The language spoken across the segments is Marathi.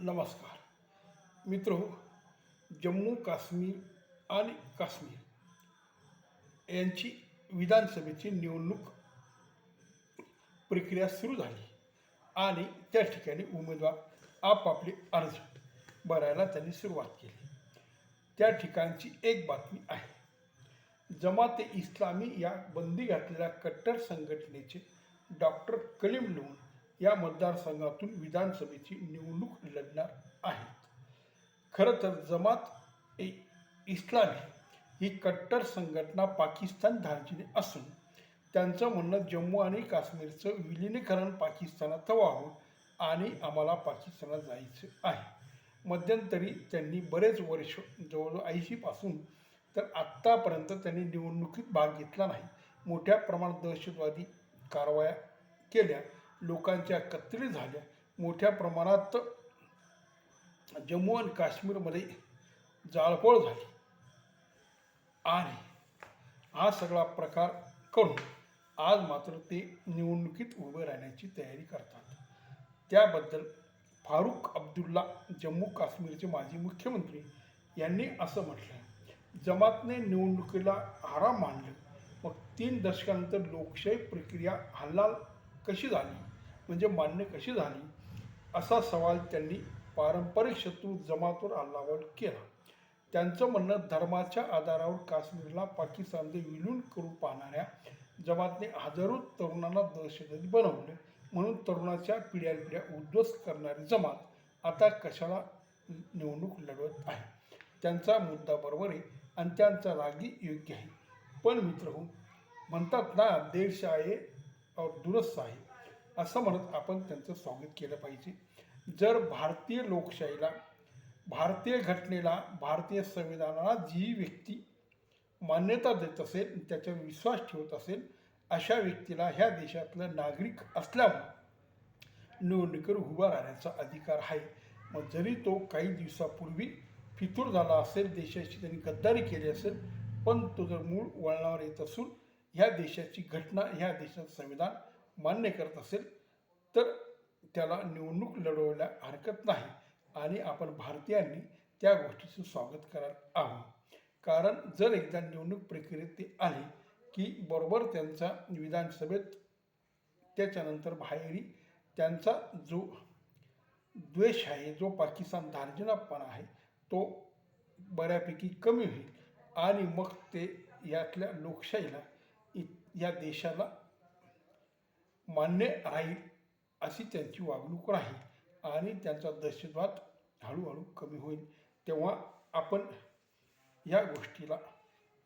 नमस्कार. मित्र हो, जम्मू काश्मीर आणि काश्मीर यांची विधानसभेची निवडणूक प्रक्रिया सुरू झाली आणि त्या ठिकाणी उमेदवार आपापले अर्ज भरायला त्यांनी सुरुवात केली. त्या ठिकाणची एक बातमी आहे. जमाते इस्लामी या बंदी घातलेल्या कट्टर संघटनेचे डॉक्टर कलीम लोन या मतदारसंघातून विधानसभेची निवडणूक लढणार आहेत. खरं तर जमात ए इस्लामी ही कट्टर संघटना पाकिस्तान धार्जिने असून त्यांचं म्हणणं जम्मू आणि काश्मीरचं विलीनीकरण पाकिस्तानात व्हावं आणि आम्हाला पाकिस्तानात जायचं आहे. मध्यंतरी त्यांनी बरेच वर्ष जवळजवळ ऐंशीपासून तर आत्तापर्यंत त्यांनी निवडणुकीत भाग घेतला नाही. मोठ्या प्रमाणात दहशतवादी कारवाया केल्या. लोकांच्या कत्तली झाल्या. मोठ्या प्रमाणात जम्मू आणि काश्मीरमध्ये जाळपोळ झाली. आणि हा सगळा प्रकार करून आज मात्र ते निवडणुकीत उभे राहण्याची तयारी करतात. त्याबद्दल फारुख अब्दुल्ला जम्मू काश्मीरचे माजी मुख्यमंत्री यांनी असं म्हटलं जमातने निवडणुकीला आराम मानलं. मग तीन दशकानंतर लोकशाही प्रक्रिया हल्लाल कशी झाली? म्हणजे मान्य कशी झाली? असा सवाल त्यांनी पारंपरिक शत्रू जमातवर अल्लावर केला. त्यांचं म्हणणं धर्माच्या आधारावर काश्मीरला पाकिस्तानमध्ये विलीन करू पाहणाऱ्या जमातने हजारो तरुणांना दहशतवादी बनवले. म्हणून तरुणाच्या पिढ्यानपिढ्या उद्ध्वस्त करणारी जमात आता कशाला निवडणूक लढवत आहे? त्यांचा मुद्दा बरोबर आहे आणि त्यांचा रागी योग्य आहे. पण मित्र म्हणतात ना देश आहे और दुरस्त आहे असं म्हणत आपण त्यांचं स्वागत केलं पाहिजे. जर भारतीय लोकशाहीला भारतीय घटनेला भारतीय संविधानाला जी व्यक्ती मान्यता देत असेल त्याच्यावर विश्वास ठेवत असेल अशा व्यक्तीला ह्या देशातलं नागरिक असल्यामुळं निवडणुकीवर उभा राहण्याचा अधिकार आहे. मग जरी तो काही दिवसापूर्वी फितूर झाला असेल देशाची त्यांनी गद्दारी केली असेल पण तो जर मूळ वळणावर येत असून ह्या देशाची घटना ह्या देशाचं संविधान मान्य करत असेल तर त्याला निवडणूक लढवल्या हरकत नाही. आणि आपण भारतीयांनी त्या गोष्टीचं स्वागत करायला हवं कारण जर एकदा निवडणूक प्रक्रियेत ते आले की बरोबर त्यांचा विधानसभेत त्याच्यानंतर बाहेरी त्यांचा जो द्वेष आहे जो पाकिस्तान धार्जिनापणा आहे तो बऱ्यापैकी कमी होईल. आणि मग ते यातल्या लोकशाहीला या देशाला मान्य राहील अशी त्यांची वागणूक राहील आणि त्यांचा दहशतवाद हळूहळू कमी होईल. तेव्हा आपण या गोष्टीला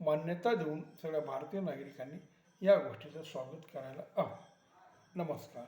मान्यता देऊन सगळ्या भारतीय नागरिकांनी या गोष्टीचं स्वागत करायला हवं. नमस्कार.